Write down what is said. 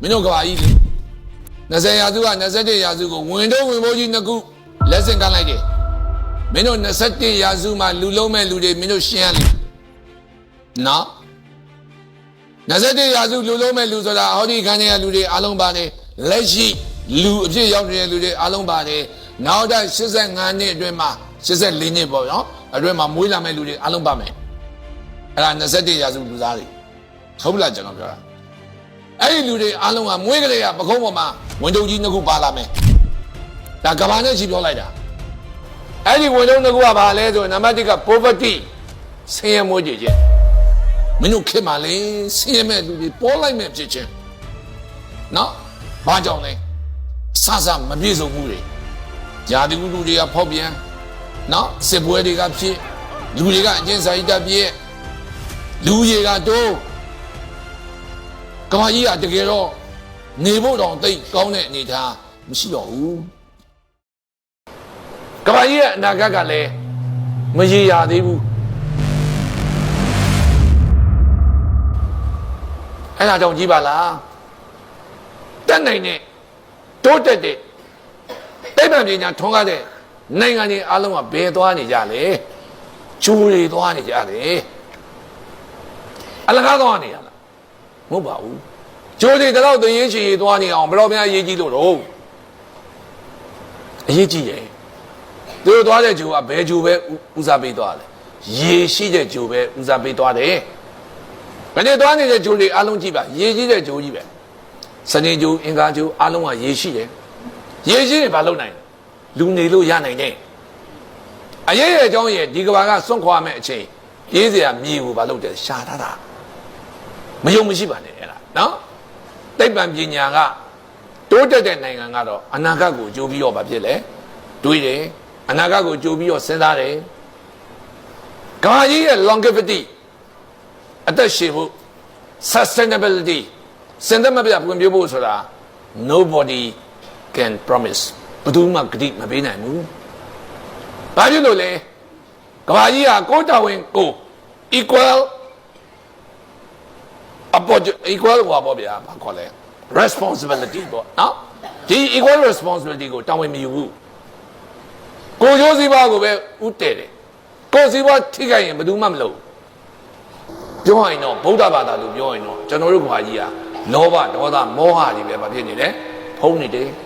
မင်းတို့ကဘာကြီးလေ20ရာစုက21ရာစုကိုဝင်တော့ဝင်ဖို့ကြီးနှစ်ခုလက်ဆင့်ကမ်းလိုက်တယ်မင်းတို့21ရာစုမှာလူလုံးမဲ့လူတွေမင်းတို့ရှင်းရလိမ့်နော်21ရာစုလူလုံးမဲ့လူဆိုတာဟောဒီခန်းထဲကလူတွေအားလုံးပါတယ်လက်ရှိလူအဖြစ်ရောက်နေတဲ့လူတွေအားလုံးပါတယ်နောက်တဲ့85နှစ်အတွင်းမှာ84နှစ်ပေါ့နော်အတွင်းမှာမွေးလာမဲ့လူတွေအားလုံးပါမယ်အဲ့ဒါ21ရာစုလူသားတွေဟုတ်ပြီလားကျွန်တော်ပြောတာ အဲ့ဒီလူတွေအားလုံးကမွေးကလေးကပခုံးပေါ်မှာဝင်တုံကြီးနှစ်ခုပါလာမယ်ဒါကဘာနဲ့ချီပြောလိုက်တာအဲ့ဒီဝင်တုံနှစ်ခုကဘာလဲဆိုရင်နံပါတ်1က poverty ဆင်းရဲမွေးကြခြင်းမင်းတို့ခင်ပါလေဆင်းရဲမဲ့လူတွေပေါ်လိုက်မဲ့ဖြစ်ခြင်းနော်ဘာကြောင့်လဲဆဆမပြည့်စုံမှုတွေญาတိကုလူတွေကဖောက်ပြန်နော်စစ်ပွဲတွေကဖြစ်လူတွေကအကျဉ်းစာရိတ္တပြည့်လူကြီးကတိုး ကမကြီးကတကယ်တော့နေဖို့တောင်သိပ်ကောင်းတဲ့အနေထားမရှိတော့ဘူးကမကြီးရဲ့အနာဂတ်ကလည်းမရေရာသေးဘူးအဲ့ဒါကြောင့်ကြည့်ပါလားတက်နိုင်တဲ့တိုးတက်တဲ့တိဗ္ဗံပညာထွန်းကားတဲ့နိုင်ငံတွေအားလုံးကဘယ်သွားနေကြလဲကျိုးတွေသွားနေကြတယ်အလကားသွားနေရလား မဟုတ်ပါဘူးကျိုးတွေတော့သွင်းရင်ချီသွားနေအောင်ဘယ်တော့မှအရေးကြီးလို့တော့အရေးကြီးတယ်သူတို့သွားတဲ့ဂျိုကဘယ်ဂျိုပဲဦးစားပေးသွားတယ်ရေရှိတဲ့ဂျိုပဲဦးစားပေးသွားတယ်ဘယ်နဲ့သွားနေတဲ့ဂျိုတွေအားလုံးကြည့်ပါရေကြီးတဲ့ဂျိုကြီးပဲစနေဂျိုအင်္ဂါဂျိုအားလုံးကရေရှိတယ်ရေရှိရင်ဘာလုပ်နိုင်လဲလူနေလို့ရနိုင်တယ်အရေးရဲ့အကြောင်းရဲ့ဒီကဘာကစွန့်ခွာမဲ့အချိန်ပြေးစရာမြေကိုဘာလုပ်တယ်ရှာထားတာ မယုံမရှိပါနဲ့အဲ့ဒါနော်တိဗ္ဗံပညာကတိုးတက်တဲ့နိုင်ငံကတော့အနာဂတ်ကိုကြိုးပြီးတော့ဗာဖြစ်လေတွေးတယ်အနာဂတ်ကိုကြိုးပြီးတော့စဉ်းစားတယ်ကဘာကြီးရဲ့ longevity အသက်ရှည်ဖို့ sustainability စင်သက်မပြတ်ဖွံ့ဖြိုးဖို့ဆိုတာ nobody can promise ဘယ်သူမှဂတိမပေးနိုင်ဘူး။ဘာဖြစ်လို့လဲ။ကဘာကြီးကကိုယ်တော်ဝင်ကို equal opportunity equal ဟောပေါ့ဗျာဘာခေါ်လဲ responsibility ပေါ့နော်။ဒီ equal responsibility ကိုတာဝန်မယူဘူး။ကိုကျိုးစည်းပါးကိုပဲဥတည်တယ်။ကိုယ်စည်းပါးထိခိုက်ရင်ဘယ်သူမှမလုပ်ဘူး။ပြောရင်တော့ဗုဒ္ဓဘာသာလို့ပြောရင်တော့ကျွန်တော်တို့ကဘာကြီးကလောဘဒေါသမောဟတွေပဲမဖြစ်နေတယ်။ဖုံးနေတယ်။